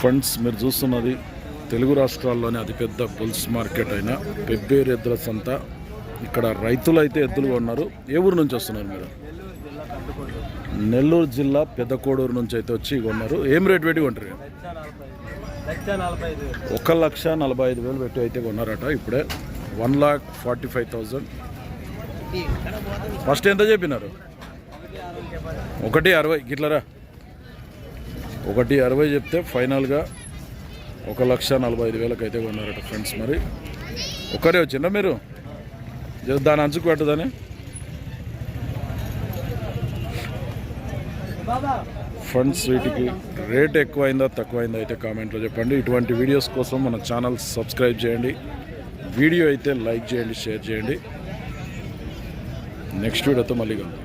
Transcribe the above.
Funds మీరు చూస్తున్నది తెలుగు రాష్ట్రాల్లోనే అతిపెద్ద బుల్స్ మార్కెట్ అయిన పెబ్బేరు ఎద్దుల సంత. ఇక్కడ రైతులు అయితే ఎద్దులు ఉన్నారు ఏ ఊరు నుంచి వస్తున్నారు మీరు? నెల్లూరు జిల్లా పెద్దకోడూరు నుంచి అయితే వచ్చి కొన్నారు. ఏం రేట్ పెట్టి కొంటారు? ఒక లక్ష నలభై ఐదు వేలు పెట్టి అయితే కొన్నారట ఇప్పుడే. One lakh forty five thousand. First ఎంత చెప్పినారు? ఒకటి అరవై. గిట్లరా? ఒకటి అరవై చెప్తే ఫైనల్గా ఒక లక్ష నలభై ఐదు వేలకు అయితే కొన్నారట ఫ్రెండ్స్ మరి. ఒకరే వచ్చిందా మీరు? దాని అంచుకు పెట్టదని ఫండ్స్ వీటికి రేట్ ఎక్కువైందా తక్కువైందా అయితే కామెంట్లో చెప్పండి. ఇటువంటి వీడియోస్ కోసం మన ఛానల్ సబ్స్క్రైబ్ చేయండి. వీడియో అయితే లైక్ చేయండి షేర్ చేయండి. నెక్స్ట్ వీడియోతో మళ్ళీ కలుద్దాం.